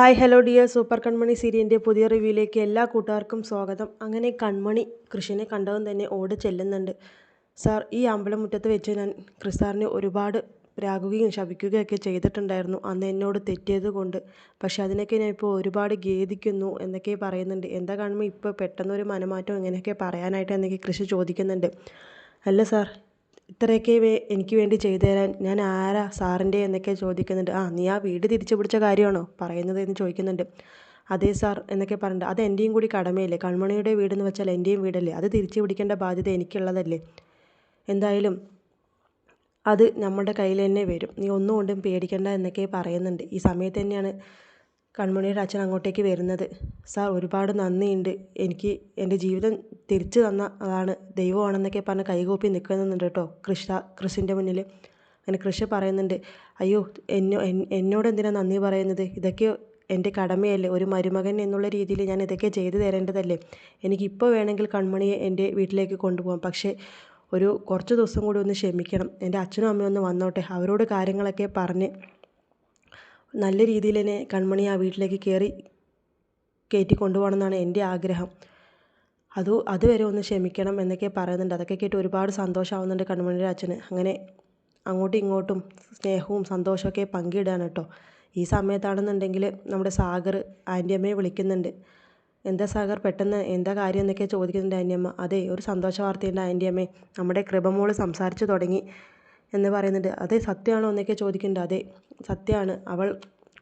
Hi hello dear super Kanmani സീരിയലിന്റെ പുതിയ റിവ്യൂയിലേക്ക് എല്ലാ കൂട്ടുകാർക്കും സ്വാഗതം. അങ്ങനെ കൺമണി കൃഷിനെ കണ്ടതും തന്നെ ഓട് ചെല്ലുന്നുണ്ട്. സാർ ഈ അമ്പലമുറ്റത്ത് വെച്ച് ഞാൻ ക്രിസാറിനെ ഒരുപാട് രാഗുകയും ശപിക്കുകയൊക്കെ ചെയ്തിട്ടുണ്ടായിരുന്നു. അന്ന് എന്നോട് തെറ്റിയത് കൊണ്ട്. പക്ഷെ അതിനൊക്കെ ഞാൻ ഇപ്പോൾ ഒരുപാട് ഖേദിക്കുന്നു എന്നൊക്കെ പറയുന്നുണ്ട്. എന്താ കാണുമ്പോൾ ഇപ്പോൾ പെട്ടെന്നൊരു മനമാറ്റം ഇങ്ങനെയൊക്കെ പറയാനായിട്ട് എന്നൊക്കെ കൃഷി ചോദിക്കുന്നുണ്ട്. അല്ല സാർ ഇത്രയൊക്കെ വേ എനിക്ക് വേണ്ടി ചെയ്തു തരാൻ ഞാൻ ആരാ? സാറിന്റെ എന്നൊക്കെ ചോദിക്കുന്നുണ്ട്. ആ നീ ആ വീട് തിരിച്ചു പിടിച്ച കാര്യമാണോ? പറയുന്നത് എന്ന് ചോദിക്കുന്നുണ്ട്. അതെ സാർ എന്നൊക്കെ പറഞ്ഞിട്ട് അത് എന്റെയും കൂടി കടമയല്ലേ? കൺമണിയുടെ വീടെന്ന് വെച്ചാൽ എന്റെയും വീടല്ലേ? അത് തിരിച്ചു പിടിക്കേണ്ട ബാധ്യത എനിക്കുള്ളതല്ലേ? എന്തായാലും അത് നമ്മുടെ കയ്യിൽ തന്നെ വരും. നീ ഒന്നും കൊണ്ടും പേടിക്കണ്ട എന്നൊക്കെ പറയുന്നുണ്ട്. ഈ സമയത്ത് തന്നെയാണ് കൺമണിയുടെ അച്ഛൻ അങ്ങോട്ടേക്ക് വരുന്നത്. സാർ ഒരുപാട് നന്ദിയുണ്ട്. എനിക്ക് എന്റെ ജീവിതം തിരിച്ചു തന്ന അതാണ് ദൈവമാണെന്നൊക്കെ പറഞ്ഞ് കൈകൂപ്പി നിൽക്കുന്നുണ്ട് കേട്ടോ കൃഷ കൃഷിന്റെ മുന്നിൽ. അങ്ങനെ കൃഷി പറയുന്നുണ്ട് അയ്യോ എന്നോ എന്നോട് എന്തിനാണ് നന്ദി പറയുന്നത്? ഇതൊക്കെ എന്റെ കടമയല്ലേ. ഒരു മരുമകൻ എന്നുള്ള രീതിയിൽ ഞാൻ ഇതൊക്കെ ചെയ്തു തരേണ്ടതല്ലേ. എനിക്കിപ്പോൾ വേണമെങ്കിൽ കൺമണിയെ എന്റെ വീട്ടിലേക്ക് കൊണ്ടുപോകാം. പക്ഷേ ഒരു കുറച്ച് ദിവസം കൂടി ഒന്ന് ക്ഷമിക്കണം. എന്റെ അച്ഛനും അമ്മയും ഒന്ന് വന്നോട്ടെ. അവരോട് കാര്യങ്ങളൊക്കെ പറഞ്ഞ് നല്ല രീതിയിൽ തന്നെ കൺമണി ആ വീട്ടിലേക്ക് കയറി കയറ്റി കൊണ്ടുപോകണമെന്നാണ് എന്റെ ആഗ്രഹം. അത് അതുവരെ ഒന്ന് ക്ഷമിക്കണം എന്നൊക്കെ പറയുന്നുണ്ട്. അതൊക്കെ കേട്ട് ഒരുപാട് സന്തോഷമാവുന്നുണ്ട് കൺമണിയുടെ അച്ഛന്. അങ്ങനെ അങ്ങോട്ടും ഇങ്ങോട്ടും സ്നേഹവും സന്തോഷമൊക്കെ പങ്കിടുകയാണ് കേട്ടോ. ഈ സമയത്താണെന്നുണ്ടെങ്കിൽ നമ്മുടെ സാഗർ ആന്റിയമ്മയെ വിളിക്കുന്നുണ്ട്. എന്താ സാഗർ പെട്ടെന്ന് എന്താ കാര്യം എന്നൊക്കെ ചോദിക്കുന്നുണ്ട് ആന്റിയമ്മ അതെ ഒരു സന്തോഷ വാർത്തയുണ്ട് ആന്റിയമ്മേ നമ്മുടെ കൃപമോൾ സംസാരിച്ചു തുടങ്ങി. എന്ന് പറയുന്നുണ്ട്. അതെ സത്യമാണോ എന്നൊക്കെ ചോദിക്കുന്നുണ്ട്. അതെ സത്യമാണ്. അവൾ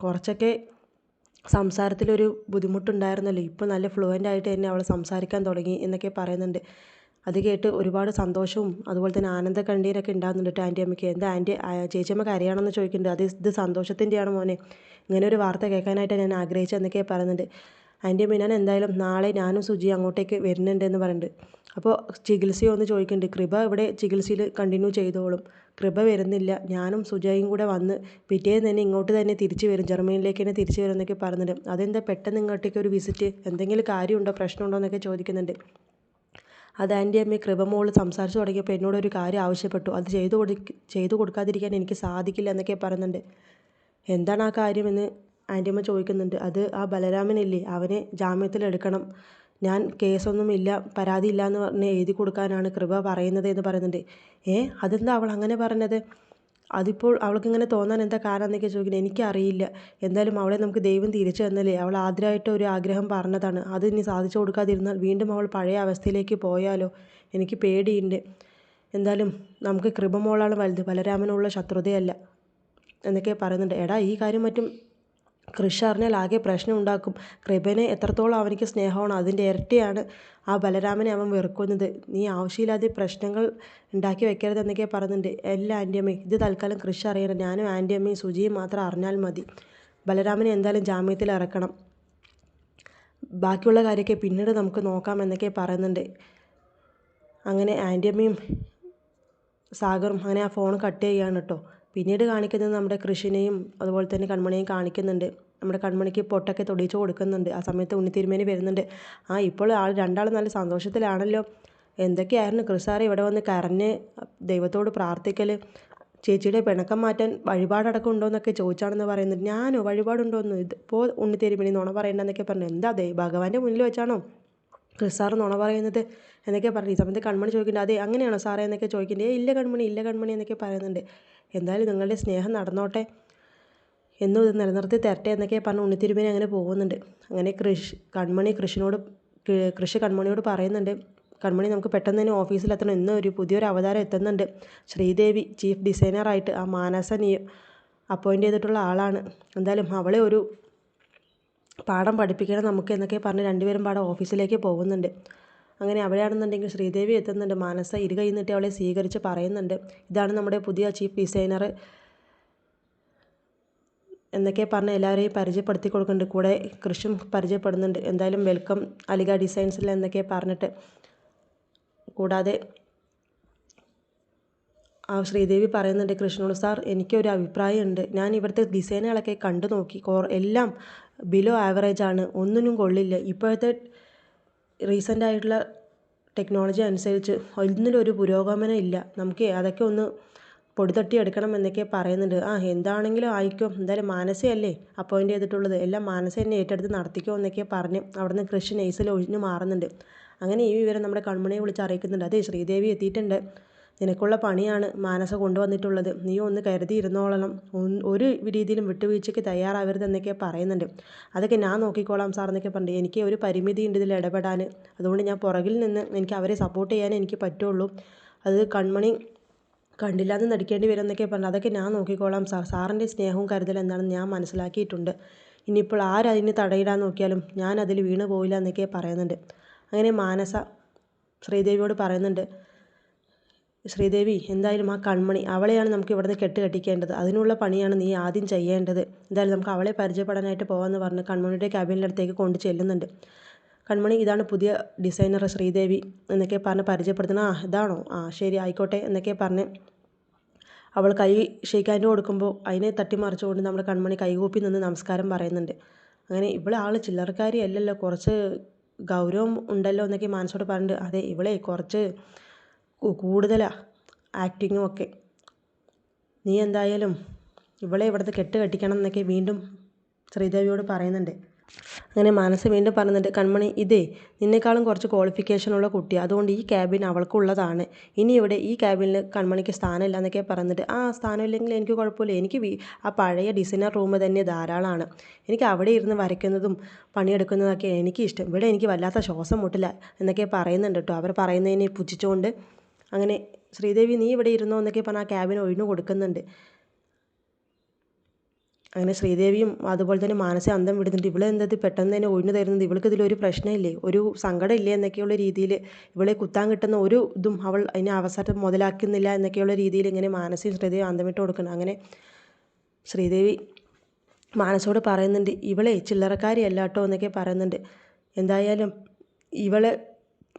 കുറച്ചൊക്കെ സംസാരത്തിലൊരു ബുദ്ധിമുട്ടുണ്ടായിരുന്നല്ലോ. ഇപ്പോൾ നല്ല ഫ്ലുവന്റ് ആയിട്ട് തന്നെ അവൾ സംസാരിക്കാൻ തുടങ്ങി എന്നൊക്കെ പറയുന്നുണ്ട്. അത് കേട്ട് ഒരുപാട് സന്തോഷവും അതുപോലെ തന്നെ ആനന്ദ കണ്ണീരൊക്കെ ഉണ്ടാകുന്നുണ്ട് കേട്ടോ ആന്റി അമ്മയ്ക്ക്. എന്താ ആന്റി ചേച്ചിയമ്മ കരയാണെന്ന് ചോദിക്കുന്നുണ്ട്. അത് ഇത് സന്തോഷത്തിന്റെയാണ് മോനെ? ഇങ്ങനെ ഒരു വാർത്ത കേൾക്കാനായിട്ട് ഞാൻ ആഗ്രഹിച്ചെന്നൊക്കെ പറയുന്നുണ്ട്. ആന്റി അമ്മ ഞാൻ എന്തായാലും നാളെ ഞാനും സുജി അങ്ങോട്ടേക്ക് വരുന്നുണ്ടെന്ന് പറയുന്നുണ്ട്. അപ്പോൾ ചികിത്സയോ എന്ന് ചോദിക്കുന്നുണ്ട് കൃപ ഇവിടെ ചികിത്സയിൽ കണ്ടിന്യൂ ചെയ്തോളും. കൃപ വരുന്നില്ല. ഞാനും സുജയും കൂടെ വന്ന് പിറ്റേന്ന് തന്നെ ഇങ്ങോട്ട് തന്നെ തിരിച്ചു വരും. ജർമ്മനിയിലേക്ക് തന്നെ തിരിച്ചു വരും എന്നൊക്കെ പറയുന്നുണ്ട് അതെന്താ പെട്ടെന്ന് ഇങ്ങോട്ടേക്ക് ഒരു വിസിറ്റ് എന്തെങ്കിലും കാര്യമുണ്ടോ? പ്രശ്നമുണ്ടോ എന്നൊക്കെ ചോദിക്കുന്നുണ്ട്. അത് ആന്റി അമ്മ കൃപമോൾ സംസാരിച്ചു തുടങ്ങിയപ്പോൾ എന്നോടൊരു കാര്യം ആവശ്യപ്പെട്ടു. അത് ചെയ്തു കൊടു ചെയ്തു കൊടുക്കാതിരിക്കാൻ എനിക്ക് സാധിക്കില്ല എന്നൊക്കെ പറയുന്നുണ്ട് എന്താണ് ആ കാര്യമെന്ന് ആന്റി അമ്മ ചോദിക്കുന്നുണ്ട്. അത് ആ ബലരാമനില്ലേ? അവനെ ജാമ്യത്തിലെടുക്കണം ഞാൻ കേസൊന്നുമില്ല പരാതിയില്ല എന്ന് പറഞ്ഞ് എഴുതി കൊടുക്കാനാണ് കൃപ പറയുന്നത് എന്ന് പറയുന്നുണ്ട്. ഏ അതെന്താ അവൾ അങ്ങനെ പറഞ്ഞത്? അതിപ്പോൾ അവൾക്കിങ്ങനെ തോന്നാൻ എന്താ കാരണം എന്നൊക്കെ ചോദിക്കുന്നത് എനിക്കറിയില്ല. എന്തായാലും അവളെ നമുക്ക് ദൈവം തിരിച്ചു തന്നല്ലേ? അവൾ ആദ്യമായിട്ട് ഒരു ആഗ്രഹം പറഞ്ഞതാണ്. അത് ഇനി സാധിച്ചു കൊടുക്കാതിരുന്നാൽ വീണ്ടും അവൾ പഴയ അവസ്ഥയിലേക്ക് പോയാലോ? എനിക്ക് പേടിയുണ്ട്. എന്തായാലും നമുക്ക് കൃപമോളാണ് വലുത്. ബലരാമനുള്ള ശത്രുതയല്ല എന്നൊക്കെ പറയുന്നുണ്ട്. എടാ ഈ കാര്യം മറ്റും കൃഷി അറിഞ്ഞാൽ ആകെ പ്രശ്നം ഉണ്ടാക്കും കൃപനെ എത്രത്തോളം അവനിക്ക് സ്നേഹമാണ് അതിന്റെ ഇരട്ടിയാണ് ആ ബലരാമനെ അവൻ വെറുക്കുന്നത്. നീ ആവശ്യമില്ലാതെ പ്രശ്നങ്ങൾ ഉണ്ടാക്കി വെക്കരുത് എന്നൊക്കെ പറയുന്നുണ്ട്. എല്ലാ ആന്റിയമ്മയും. ഇത് തൽക്കാലം കൃഷി അറിയണം. ഞാനും ആന്റിയമ്മയും സുജിയും മാത്രം അറിഞ്ഞാൽ മതി. ബലരാമനെ എന്തായാലും ജാമ്യത്തിൽ ഇറക്കണം. ബാക്കിയുള്ള കാര്യമൊക്കെ പിന്നീട് നമുക്ക് നോക്കാം എന്നൊക്കെ പറയുന്നുണ്ട്. അങ്ങനെ ആന്റിയമ്മയും സാഗറും അങ്ങനെ ആ ഫോൺ കട്ട് ചെയ്യുകയാണ് കേട്ടോ. പിന്നീട് കാണിക്കുന്നത് നമ്മുടെ കൃഷിനെയും അതുപോലെ തന്നെ കൺമണിയെയും കാണിക്കുന്നുണ്ട്. നമ്മുടെ കൺമണിക്ക് പൊട്ടൊക്കെ തൊടിച്ചു കൊടുക്കുന്നുണ്ട്. ആ സമയത്ത് ഉണ്ണിത്തിരുമേനി വരുന്നുണ്ട്. ആ ഇപ്പോൾ ആൾ രണ്ടാളും നല്ല സന്തോഷത്തിലാണല്ലോ. എന്തൊക്കെയായിരുന്നു? ക്രിസാറെ ഇവിടെ വന്ന് കരഞ്ഞ് ദൈവത്തോട് പ്രാർത്ഥിക്കൽ ചേച്ചിയുടെ പിണക്കം മാറ്റാൻ വഴിപാടടക്കം ഉണ്ടോ എന്നൊക്കെ ചോദിച്ചാണെന്ന് പറയുന്നത് ഞാനോ വഴിപാടുണ്ടോന്ന്? ഇതിപ്പോൾ ഉണ്ണിത്തിരുമേനി നുണ പറയണ്ടെന്നൊക്കെ പറഞ്ഞു. എന്താ അതെ ഭഗവാന്റെ മുന്നിൽ വെച്ചാണോ ക്രിസാറ് നുണ പറയുന്നത് എന്നൊക്കെ പറഞ്ഞു. ഈ സമയത്ത് കൺമണി ചോദിക്കുന്നുണ്ട് അതെ അങ്ങനെയാണോ സാറേ? എന്നൊക്കെ ചോദിക്കുന്നുണ്ട്. ഇല്ല കൺമണി ഇല്ല കൺമണി എന്നൊക്കെ പറയുന്നുണ്ട്. എന്തായാലും നിങ്ങളുടെ സ്നേഹം നടന്നോട്ടെ. എന്നും ഇത് നിലനിർത്തി തരട്ടെ എന്നൊക്കെ പറഞ്ഞ് ഉണ്ണിത്തിരുമേനി അങ്ങനെ പോകുന്നുണ്ട്. അങ്ങനെ കൃഷി കൺമണി കൃഷിനോട് കൃഷി കൺമണിയോട് പറയുന്നുണ്ട്. കൺമണി നമുക്ക് പെട്ടെന്ന് തന്നെ ഓഫീസിലെത്തണം. ഇന്ന് ഒരു പുതിയൊരു അവതാരം എത്തുന്നുണ്ട്. ശ്രീദേവി ചീഫ് ഡിസൈനറായിട്ട് ആ മാനസ നിയ അപ്പോയിന്റ് ചെയ്തിട്ടുള്ള ആളാണ്. എന്തായാലും അവളെ ഒരു പാഠം പഠിപ്പിക്കണം നമുക്ക് എന്നൊക്കെ പറഞ്ഞ് രണ്ടുപേരും പാടെ ഓഫീസിലേക്ക് പോകുന്നുണ്ട്. അങ്ങനെ അവിടെയാണെന്നുണ്ടെങ്കിൽ ശ്രീദേവി എത്തുന്നുണ്ട്. മാനസ ഇരു കൈ നീട്ടി അവളെ സ്വീകരിച്ച് പറയുന്നുണ്ട്. ഇതാണ് നമ്മുടെ പുതിയ ചീഫ് ഡിസൈനർ എന്നൊക്കെ പറഞ്ഞ് എല്ലാവരെയും പരിചയപ്പെടുത്തി കൊടുക്കുന്നുണ്ട്. കൂടെ കൃഷും പരിചയപ്പെടുന്നുണ്ട്. എന്തായാലും വെൽക്കം അലിഗ ഡിസൈൻസിൽ എന്നൊക്കെ പറഞ്ഞിട്ട്. കൂടാതെ ആ ശ്രീദേവി പറയുന്നുണ്ട് കൃഷ്ണനോട് സാർ എനിക്കൊരു അഭിപ്രായമുണ്ട്. ഞാൻ ഇവിടുത്തെ ഡിസൈനുകളൊക്കെ കണ്ടു നോക്കി. എല്ലാം ബിലോ ആവറേജ് ആണ്. ഒന്നിനും കൊള്ളില്ല. ഇപ്പോഴത്തെ റീസെന്റ് ആയിട്ടുള്ള ടെക്നോളജി അനുസരിച്ച് ഒന്നിലും ഒരു പുരോഗമനം ഇല്ല. നമുക്ക് അതൊക്കെ ഒന്ന് പൊടിതട്ടി എടുക്കണം എന്നൊക്കെ പറയുന്നുണ്ട്. ആ എന്താണെങ്കിലും ആയിക്കോ. എന്തായാലും മാനസയല്ലേ അപ്പോയിന്റ് ചെയ്തിട്ടുള്ളത്. എല്ലാം മാനസ തന്നെ ഏറ്റെടുത്ത് നടത്തിക്കോ എന്നൊക്കെ പറഞ്ഞ് അവിടുന്ന് കൃഷി നൈസിൽ ഒഴിഞ്ഞു മാറുന്നുണ്ട്. അങ്ങനെ ഈ വിവരം നമ്മുടെ കൺമണിയെ വിളിച്ച് അറിയിക്കുന്നുണ്ട്. അതെ ശ്രീദേവി എത്തിയിട്ടുണ്ട്. നിനക്കുള്ള പണിയാണ് മാനസ കൊണ്ടുവന്നിട്ടുള്ളത്. നീ ഒന്ന് കരുതിയിരുന്നോളണം. ഒരു രീതിയിലും വിട്ടുവീഴ്ചയ്ക്ക് തയ്യാറാവരുതെന്നൊക്കെ പറയുന്നുണ്ട്. അതൊക്കെ ഞാൻ നോക്കിക്കോളാം സാർ എന്നൊക്കെ പറഞ്ഞു എനിക്ക് ഒരു പരിമിതി ഉണ്ട് ഇതിൽ ഇടപെടാൻ. അതുകൊണ്ട് ഞാൻ പുറകിൽ നിന്ന് എനിക്ക് അവരെ സപ്പോർട്ട് ചെയ്യാൻ എനിക്ക് പറ്റുള്ളൂ. അത് കൺമണി കണ്ടില്ലാതെ നടിക്കേണ്ടി വരും എന്നൊക്കെ പറഞ്ഞു അതൊക്കെ ഞാൻ നോക്കിക്കോളാം സാർ. സാറിന്റെ സ്നേഹവും കരുതലും എന്താണെന്ന് ഞാൻ മനസ്സിലാക്കിയിട്ടുണ്ട്. ഇനിയിപ്പോൾ ആരതിന് തടയിടാൻ നോക്കിയാലും ഞാൻ അതിൽ വീണ് പോയില്ല എന്നൊക്കെ പറയുന്നുണ്ട്. അങ്ങനെ മാനസ ശ്രീദേവിയോട് പറയുന്നുണ്ട്. ശ്രീദേവി എന്തായാലും ആ കൺമണി അവളെയാണ് നമുക്ക് ഇവിടുന്ന് കെട്ട് കെട്ടിക്കേണ്ടത് അതിനുള്ള പണിയാണ് നീ ആദ്യം ചെയ്യേണ്ടത്. എന്തായാലും നമുക്ക് അവളെ പരിചയപ്പെടാനായിട്ട് പോകാമെന്ന് പറഞ്ഞ് കൺമണിയുടെ ക്യാബിനിന്റെ അടുത്തേക്ക് കൊണ്ട് ചെല്ലുന്നുണ്ട്. കൺമണി ഇതാണ് പുതിയ ഡിസൈനർ ശ്രീദേവി എന്നൊക്കെ പറഞ്ഞ് പരിചയപ്പെടുത്തുന്ന ആ ഇതാണോ? ആ ശരി ആയിക്കോട്ടെ എന്നൊക്കെ പറഞ്ഞ് അവൾ കൈ ഷെയ്ക്കാന്റെ കൊടുക്കുമ്പോൾ അതിനെ തട്ടിമറിച്ചുകൊണ്ട് നമ്മുടെ കൺമണി കൈകൂപ്പി നിന്ന് നമസ്കാരം പറയുന്നുണ്ട്. അങ്ങനെ ഇവളെ ആൾ ചില്ലറക്കാരി അല്ലല്ലോ കുറച്ച് ഗൗരവം ഉണ്ടല്ലോ എന്നൊക്കെ മനസ്സോട് പറഞ്ഞിട്ട് അതെ ഇവളെ കുറച്ച് കൂടുതലാണ് ആക്ടിങ്ങും ഒക്കെ നീ എന്തായാലും ഇവളെ ഇവിടുത്തെ കെട്ട് കെട്ടിക്കണം എന്നൊക്കെ വീണ്ടും ശ്രീദേവിയോട് പറയുന്നുണ്ട്. അങ്ങനെ മനസ്സ് വീണ്ടും പറയുന്നുണ്ട് കൺമണി ഇതേ നിന്നെക്കാളും കുറച്ച് ക്വാളിഫിക്കേഷനുള്ള കുട്ടി അതുകൊണ്ട് ഈ ക്യാബിൻ അവൾക്കുള്ളതാണ്. ഇനി ഇവിടെ ഈ ക്യാബിനിൽ കൺമണിക്ക് സ്ഥാനമില്ല എന്നൊക്കെ പറഞ്ഞിട്ട് ആ സ്ഥാനം ഇല്ലെങ്കിൽ എനിക്ക് കുഴപ്പമില്ല. എനിക്ക് ആ പഴയ ഡിസൈനർ റൂം തന്നെ ധാരാളമാണ് എനിക്ക് അവിടെ ഇരുന്ന് വരയ്ക്കുന്നതും പണിയെടുക്കുന്നതൊക്കെ എനിക്ക് ഇഷ്ടം ഇവിടെ എനിക്ക് വല്ലാത്ത ശ്വാസം മുട്ടില്ല എന്നൊക്കെ പറയുന്നുണ്ട് കേട്ടോ. അവർ പറയുന്നതിനെ പുച്ഛിച്ചുകൊണ്ട് അങ്ങനെ ശ്രീദേവി നീ ഇവിടെ ഇരുന്നോ എന്നൊക്കെ പറഞ്ഞാൽ ആ ക്യാബിന് ഒഴിഞ്ഞു കൊടുക്കുന്നുണ്ട്. അങ്ങനെ ശ്രീദേവിയും അതുപോലെ തന്നെ മാനസ അന്തം വിടുന്നുണ്ട്. ഇവളെ എന്തത് പെട്ടെന്ന് തന്നെ ഒഴിഞ്ഞു തരുന്നത്? ഇവൾക്ക് ഇതിലൊരു പ്രശ്നമില്ലേ? ഒരു സങ്കടമില്ലേ എന്നൊക്കെയുള്ള രീതിയിൽ ഇവളെ കുത്താൻ കിട്ടുന്ന ഒരു ഇതും അവൾ അതിനെ അവസരം മുതലാക്കുന്നില്ല എന്നൊക്കെയുള്ള രീതിയിൽ ഇങ്ങനെ മാനസയും ശ്രീദേവി അന്തം വിട്ട് കൊടുക്കണം അങ്ങനെ ശ്രീദേവി മാനസോട് പറയുന്നുണ്ട് ഇവളെ ചില്ലറക്കാരിയല്ല കേട്ടോ എന്നൊക്കെ പറയുന്നുണ്ട്. എന്തായാലും ഇവളെ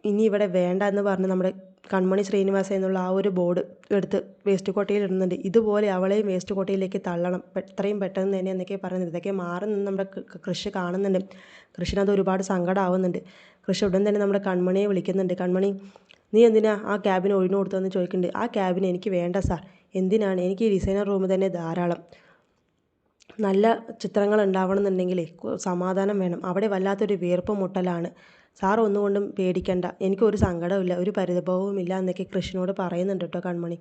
ഇനി ഇവിടെ വേണ്ട എന്ന് പറഞ്ഞ് നമ്മുടെ കൺമണി ശ്രീനിവാസ എന്നുള്ള ആ ഒരു ബോർഡ് എടുത്ത് വേസ്റ്റ് കോട്ടയിൽ ഇടുന്നുണ്ട്. ഇതുപോലെ അവളെയും വേസ്റ്റ് കോട്ടയിലേക്ക് തള്ളണം. എത്രയും പെട്ടെന്ന് തന്നെ എന്നൊക്കെ പറയുന്നത് ഇതൊക്കെ മാറി നിന്ന് നമ്മുടെ കൃഷി കാണുന്നുണ്ട്. കൃഷിനത് ഒരുപാട് സങ്കടമാവുന്നുണ്ട് കൃഷി ഉടൻ തന്നെ നമ്മുടെ കൺമണിയെ വിളിക്കുന്നുണ്ട്. കൺമണി നീ എന്തിനാ ആ ക്യാബിന് ഒഴിഞ്ഞു കൊടുത്തതെന്ന് ചോദിക്കുന്നുണ്ട്. ആ ക്യാബിന് എനിക്ക് വേണ്ട സാർ. എന്തിനാണ്? എനിക്ക് ഈ ഡിസൈനർ റൂം തന്നെ ധാരാളം നല്ല ചിത്രങ്ങൾ ഉണ്ടാവണം എന്നുണ്ടെങ്കിൽ സമാധാനം വേണം. അവിടെ വല്ലാത്തൊരു വീർപ്പ് മുട്ടലാണ്. സാർ ഒന്നുകൊണ്ടും പേടിക്കണ്ട. എനിക്കൊരു സങ്കടവും ഇല്ല ഒരു പരിഭവവും ഇല്ല എന്നൊക്കെ കൃഷ്ണനോട് പറയുന്നുണ്ട് കേട്ടോ കൺമണി.